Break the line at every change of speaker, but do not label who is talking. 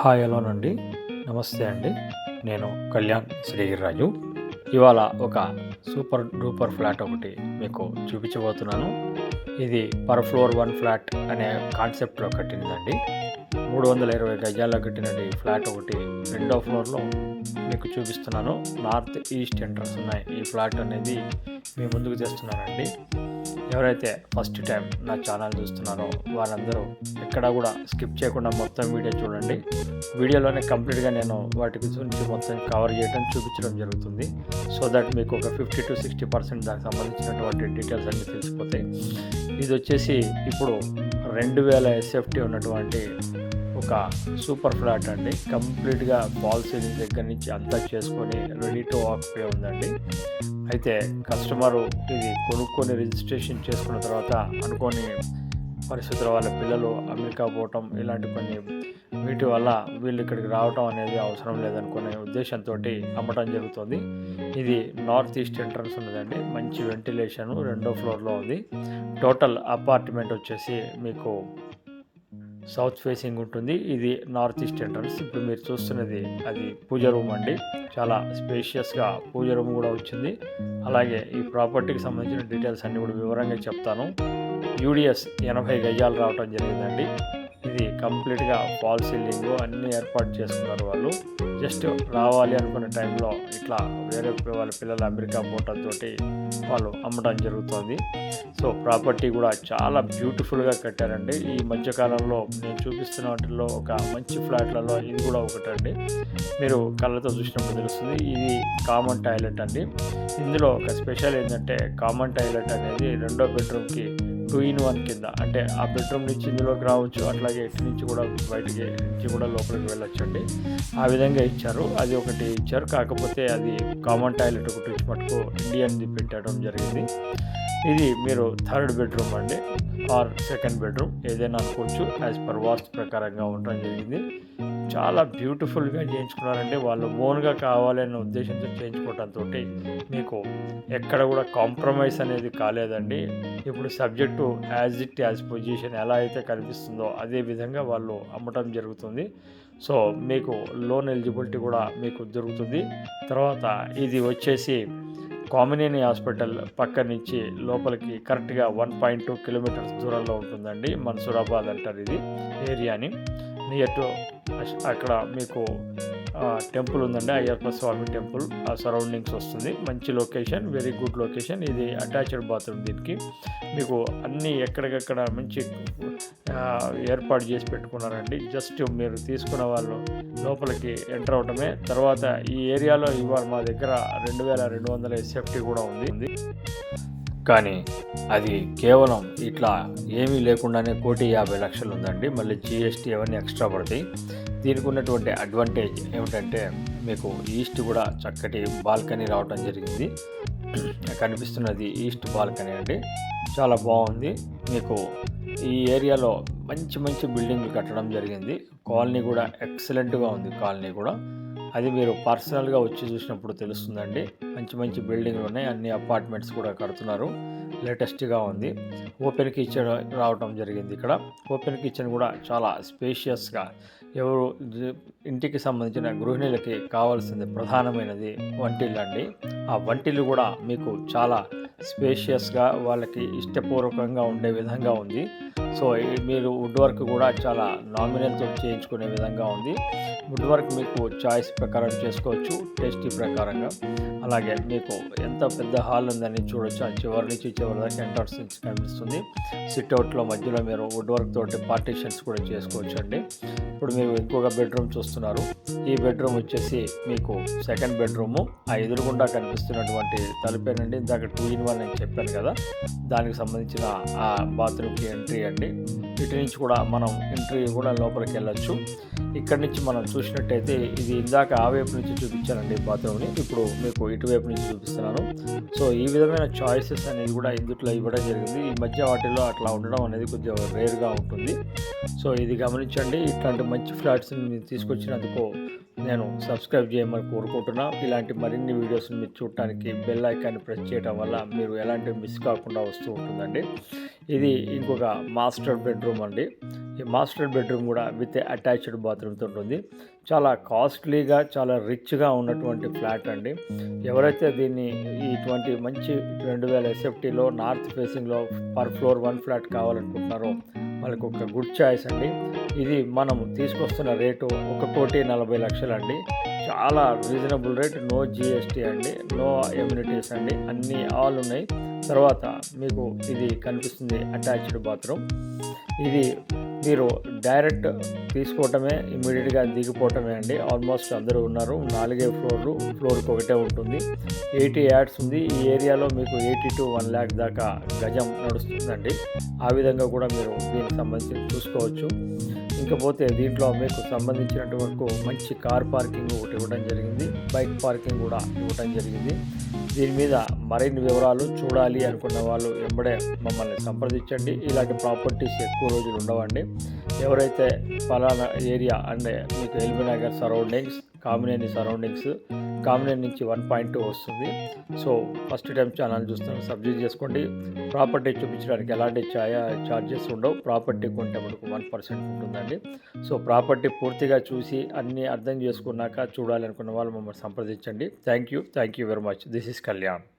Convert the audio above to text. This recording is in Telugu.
హాయ్ హలోనండి నమస్తే అండి. నేను కళ్యాణ్ శ్రీరాజు. ఇవాళ ఒక సూపర్ డూపర్ ఫ్లాట్ ఒకటి మీకు చూపించబోతున్నాను. ఇది పర్ ఫ్లోర్ వన్ ఫ్లాట్ అనే కాన్సెప్ట్లో కట్టిందండి మూడు వందల ఇరవై గజాల్లో కట్టినది ఫ్లాట్ ఒకటి. రెండో ఫ్లోర్లో మీకు చూపిస్తున్నాను. నార్త్ ఈస్ట్ ఎంట్రన్స్ ఉన్నాయి. ఈ ఫ్లాట్ అనేది మీ ముందుకు తెస్తున్నానండి. ఎవరైతే ఫస్ట్ టైం నా ఛానల్ చూస్తున్నారో వారందరూ ఎక్కడ కూడా స్కిప్ చేయకుండా మొత్తం వీడియో చూడండి. వీడియోలోనే కంప్లీట్గా నేను వాటి గురించి మొత్తం కవర్ చేయడం చూపించడం జరుగుతుంది. సో దట్ మీకు ఒక ఫిఫ్టీ టు సిక్స్టీ పర్సెంట్ దానికి సంబంధించినటువంటి డీటెయిల్స్ అన్నీ తెలిసిపోతాయి. ఇది వచ్చేసి ఇప్పుడు రెండు వేల ఎస్ఎఫ్టీ ఉన్నటువంటి ఒక సూపర్ ఫ్లాట్ అండి. కంప్లీట్గా బాల్ సీలింగ్ దగ్గర నుంచి అంతా చేసుకొని రెడీ టు ఆక్యుపై ఉందండి. అయితే కస్టమరు ఇది కొనుక్కొని రిజిస్ట్రేషన్ చేసుకున్న తర్వాత అనుకోని పరిస్థితుల వల్ల పిల్లలు అమెరికా పోవటం ఇలాంటి కొన్ని వీటి వల్ల వీళ్ళు ఇక్కడికి రావటం అనేది అవసరం లేదనుకునే ఉద్దేశంతో అమ్మటం జరుగుతుంది. ఇది నార్త్ ఈస్ట్ ఎంట్రన్స్ ఉన్నదండి. మంచి వెంటిలేషన్ రెండో ఫ్లోర్లో ఉంది. టోటల్ అపార్ట్మెంట్ వచ్చేసి మీకు సౌత్ ఫేసింగ్ ఉంటుంది. ఇది నార్త్ ఈస్ట్ ఎంట్రన్స్. ఇప్పుడు మీరు చూస్తున్నది అది పూజ రూమ్ అండి. చాలా స్పేషియస్గా పూజ రూమ్ కూడా వచ్చింది. అలాగే ఈ ప్రాపర్టీకి సంబంధించిన డీటెయిల్స్ అన్ని కూడా వివరంగా చెప్తాను. యూడిఎస్ ఎనభై గజాలు రావటం జరిగిందండి. ఇది కంప్లీట్గా ఫాల్ సీలింగ్ అన్నీ ఏర్పాటు చేసుకున్నారు వాళ్ళు. జస్ట్ రావాలి అనుకునే టైంలో ఇట్లా వేరే వాళ్ళ పిల్లలు అమెరికా పోవటంతో వాళ్ళు అమ్మడం జరుగుతుంది. సో ప్రాపర్టీ కూడా చాలా బ్యూటిఫుల్గా కట్టారండి. ఈ మధ్యకాలంలో నేను చూపిస్తున్న వాటిల్లో ఒక మంచి ఫ్లాట్లలో ఇది కూడా ఒకటండి. మీరు కళ్ళతో చూసినప్పుడు తెలుస్తుంది. ఇది కామన్ టాయిలెట్ అండి. ఇందులో ఒక స్పెషల్ ఏంటంటే కామన్ టాయిలెట్ అనేది రెండో బెడ్రూమ్కి టూ ఇన్ వన్ కింద. అంటే ఆ బెడ్రూమ్ నుంచి ఇందులోకి రావచ్చు అట్లాగే ఇటు నుంచి కూడా బయటికి నుంచి కూడా లోపలికి వెళ్ళొచ్చు అండి ఆ విధంగా ఇచ్చారు. అది ఒకటి ఇచ్చారు. కాకపోతే అది కామన్ టాయిలెట్ ఒకటి ఇచ్చి మటుకు ఇండియన్ది పెట్టడం జరిగింది. ఇది మీరు థర్డ్ బెడ్రూమ్ అండి. Or second bedroom. ఏదైనా అనుకోవచ్చు యాజ్ పర్ వాస్తు ప్రకారంగా ఉండడం జరిగింది. చాలా బ్యూటిఫుల్గా చేయించుకున్నారంటే వాళ్ళు ఓన్గా కావాలనే ఉద్దేశంతో చేయించుకోవడంతో మీకు ఎక్కడ కూడా కాంప్రమైజ్ అనేది కాలేదండి. ఇప్పుడు subject as it as position ఎలా అయితే కనిపిస్తుందో అదే విధంగా వాళ్ళు అమ్మటం జరుగుతుంది. సో మీకు లోన్ ఎలిజిబిలిటీ కూడా మీకు దొరుకుతుంది. తర్వాత ఇది వచ్చేసి కామినేని హాస్పిటల్ పక్క నుంచి లోపలికి కరెక్ట్గా వన్ పాయింట్ టూ కిలోమీటర్స్ దూరంలో ఉంటుందండి. మన్సూరాబాద్ అంటారు ఇది ఏరియాని. నియర్ టు అక్కడ మీకు టెంపుల్ ఉందండి. అయ్యప్ప స్వామి టెంపుల్. ఆ సరౌండింగ్స్ వస్తుంది. మంచి లొకేషన్ వెరీ గుడ్ లొకేషన్. ఇది అటాచ్డ్ బాత్రూమ్ దీనికి. మీకు అన్నీ ఎక్కడికక్కడ మంచి ఏర్పాటు చేసి పెట్టుకున్నారండి. జస్ట్ మీరు తీసుకున్న వాళ్ళు లోపలికి ఎంటర్ అవడమే తర్వాత ఈ ఏరియాలో ఇవాళ మా దగ్గర రెండు వేల రెండు వందల ఎస్ఎఫ్టీ కూడా ఉంది. కానీ అది కేవలం ఇట్లా ఏమీ లేకుండానే కోటి యాభై లక్షలు ఉందండి. మళ్ళీ జిఎస్టీ అవన్నీ ఎక్స్ట్రా పడతాయి. దీనికి ఉన్నటువంటి అడ్వాంటేజ్ ఏమిటంటే మీకు ఈస్ట్ కూడా చక్కటి బాల్కనీ రావడం జరిగింది. కనిపిస్తున్నది ఈస్ట్ బాల్కనీ అండి చాలా బాగుంది. మీకు ఈ ఏరియాలో మంచి మంచి బిల్డింగ్లు కట్టడం జరిగింది. కాలనీ కూడా ఎక్సలెంట్గా ఉంది కాలనీ కూడా. అది మీరు పర్సనల్గా వచ్చి చూసినప్పుడు తెలుస్తుందండి. మంచి మంచి బిల్డింగ్లు ఉన్నాయి. అన్ని అపార్ట్మెంట్స్ కూడా కడుతున్నారు. లేటెస్ట్గా ఉంది. ఓపెన్ కిచెన్ రావటం జరిగింది ఇక్కడ. ఓపెన్ కిచెన్ కూడా చాలా స్పేషియస్గా ఎవరు ఇంటికి సంబంధించిన గృహిణులకి కావాల్సింది ప్రధానమైనది వంటిల్లు అండి ఆ వంటిల్లు కూడా మీకు చాలా స్పేషియస్గా వాళ్ళకి ఇష్టపూర్వకంగా ఉండే విధంగా ఉంది. సో మీరు వుడ్ వర్క్ కూడా చాలా నామినల్తో చేయించుకునే విధంగా ఉంది. వుడ్ వర్క్ మీకు చాయిస్ ప్రకారం చేసుకోవచ్చు టేస్టీ ప్రకారంగా. అలాగే మీకు ఎంత పెద్ద హాల్ ఉందని చూడొచ్చు. ఆ చివరి నుంచి చివరి దాకా ఎంటర్స్ నుంచి కనిపిస్తుంది. సిట్అవుట్లో మధ్యలో మీరు వుడ్ వర్క్ తోటి పార్టీషన్స్ కూడా చేసుకోవచ్చు అండి ఇప్పుడు మీరు ఎక్కువగా బెడ్రూమ్ చూస్తున్నారు. ఈ బెడ్రూమ్ వచ్చేసి మీకు సెకండ్ బెడ్రూము ఆ ఎదురుగుండా కనిపిస్తున్నటువంటి తలుపేనండి ఇందాక టూ ఇన్ వన్ అని చెప్పాను కదా. దానికి సంబంధించిన ఆ బాత్రూమ్కి ఎంట్రీ అండి. ఇటు నుంచి కూడా మనం ఎంట్రీ కూడా లోపలికి వెళ్ళొచ్చు. ఇక్కడి నుంచి మనం చూసినట్టయితే ఇది ఇందాక ఆ వైపు నుంచి చూపించానండి బాత్రూమ్ని. ఇప్పుడు మీకు ఇటువైపు నుంచి చూపిస్తున్నాను. సో ఈ విధమైన చాయిసెస్ అనేది కూడా ఇందుట్లో ఇవ్వడం జరిగింది. ఈ మధ్య వాటిల్లో అట్లా ఉండడం అనేది కొంచెం రేర్గా ఉంటుంది. సో ఇది గమనించండి. ఇట్లాంటి మంచి ఫ్లాట్స్ని తీసుకొచ్చినందుకు నేను సబ్స్క్రైబ్ చేయమని కోరుకుంటున్నా. ఇలాంటి మరిన్ని వీడియోస్ని మీరు చూడటానికి బెల్ ఐకాన్ని ప్రెస్ చేయడం వల్ల మీరు ఎలాంటి మిస్ కాకుండా వస్తూ ఉంటుందండి. ఇది ఇంకొక మాస్టర్ బెడ్రూమ్ అండి. ఈ మాస్టర్ బెడ్రూమ్ కూడా విత్ అటాచ్డ్ బాత్రూమ్తో ఉంటుంది చాలా కాస్ట్లీగా చాలా రిచ్గా ఉన్నటువంటి ఫ్లాట్ అండి. ఎవరైతే దీన్ని ఇటువంటి మంచి రెండు వేల ఎస్ఎఫ్టీలో నార్త్ ఫేసింగ్లో పర్ ఫ్లోర్ వన్ ఫ్లాట్ కావాలనుకుంటున్నారో వాళ్ళకి ఒక గుడ్ చాయిస్ అండి. ఇది మనం తీసుకొస్తున్న రేటు ఒక కోటి నలభై లక్షలండి. చాలా రీజనబుల్ రేట్ నో జిఎస్టీ అండి నో ఎమ్యూనిటీస్ అండి అన్నీ ఆల్ ఉన్నాయి. తర్వాత మీకు ఇది కనిపిస్తుంది అటాచ్డ్ బాత్రూమ్ ఇది మీరు డైరెక్ట్ తీసుకోవటమే ఇమీడియట్గా దిగిపోవటమే అండి. ఆల్మోస్ట్ అందరూ ఉన్నారు. నాలుగే ఫ్లోర్లు ఫ్లోర్కి ఒకటే ఉంటుంది. ఎయిటీ యాడ్స్ ఉంది. ఈ ఏరియాలో మీకు ఎయిటీ టు వన్ ల్యాక్ దాకా గజం నడుస్తుందండి. ఆ విధంగా కూడా మీరు దీనికి సంబంధించి చూసుకోవచ్చు. ఇంకపోతే దీంట్లో మీకు సంబంధించినటువంటి వరకు మంచి కార్ పార్కింగ్ ఒకటి ఇవ్వడం జరిగింది. బైక్ పార్కింగ్ కూడా ఇవ్వడం జరిగింది. దీని మీద మరిన్ని వివరాలు చూడాలి అనుకున్న వాళ్ళు వెంబడే మమ్మల్ని సంప్రదించండి. ఇలాంటి ప్రాపర్టీస్ ఎక్కువ రోజులు ఉండవండి. ఎవరైతే ఫలానా ఏరియా అంటే మీకు LB Nagar surroundings Kamineni surroundings Kamineni నుంచి వన్ పాయింట్ టూ వస్తుంది. సో ఫస్ట్ టైం ఛానల్ చూస్తాను సబ్జెక్ట్ చేసుకోండి. ప్రాపర్టీ చూపించడానికి ఎలాంటి ఛాయా ఛార్జెస్ ఉండవు. ప్రాపర్టీ కొంటే మనకు వన్ పర్సెంట్ ఉంటుందండి. సో ప్రాపర్టీ పూర్తిగా చూసి అన్నీ అర్థం చేసుకున్నాక చూడాలనుకున్న వాళ్ళు మమ్మల్ని సంప్రదించండి. Thank you. Thank you very much. This is Kalyan.